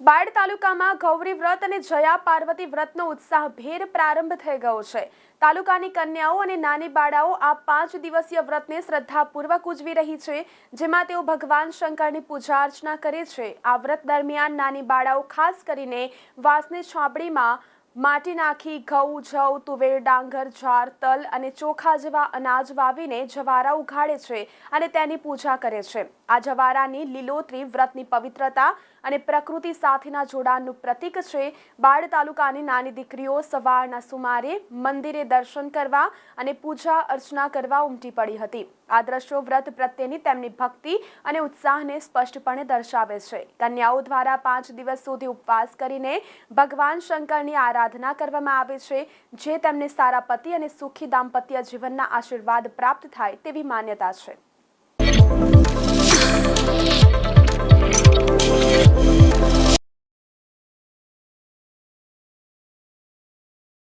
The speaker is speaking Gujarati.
બાયડ તાલુકામાં ગૌરી વ્રત અને જયા પાર્વતી વ્રતનો ઉત્સાહભેર પ્રારંભ થઈ ગયો છે. તાલુકાની કન્યાઓ અને નાની બાળાઓ આ પાંચ દિવસીય વ્રતને શ્રદ્ધાપૂર્વક ઉજવી રહી છે, જેમાં તેઓ ભગવાન શંકરની પૂજા અર્ચના કરે છે. આ વ્રત દરમિયાન નાની બાળાઓ ખાસ કરીને વાંસની છાબડીમાં માટી નાખી, ઘઉં, જવ, તુવેર, ડાંગર જાર તલ અને ચોખા જેવા અનાજ વાવીને જવારા ઉઘાડે છે અને તેની પૂજા કરે છે. આ જવારાની લીલોતરી, વ્રતની પવિત્રતા અને પ્રકૃતિ સાથેના જોડાણનું પ્રતીક છે. બાળ તાલુકાની નાની દીકરીઓ સવારના સુમારે મંદિરે દર્શન કરવા અને પૂજા અર્ચના કરવા ઉમટી પડી હતી. આ દ્રશ્યો વ્રત પ્રત્યેની તેમની ભક્તિ અને ઉત્સાહને સ્પષ્ટપણે દર્શાવે છે. કન્યાઓ દ્વારા પાંચ દિવસ સુધી ઉપવાસ કરીને ભગવાન શંકરની આરાધના કરવામાં આવે છે, જે તેમને સારા પતિ અને સુખી દાંપત્ય જીવનના આશીર્વાદ પ્રાપ્ત થાય તેવી માન્યતા છે.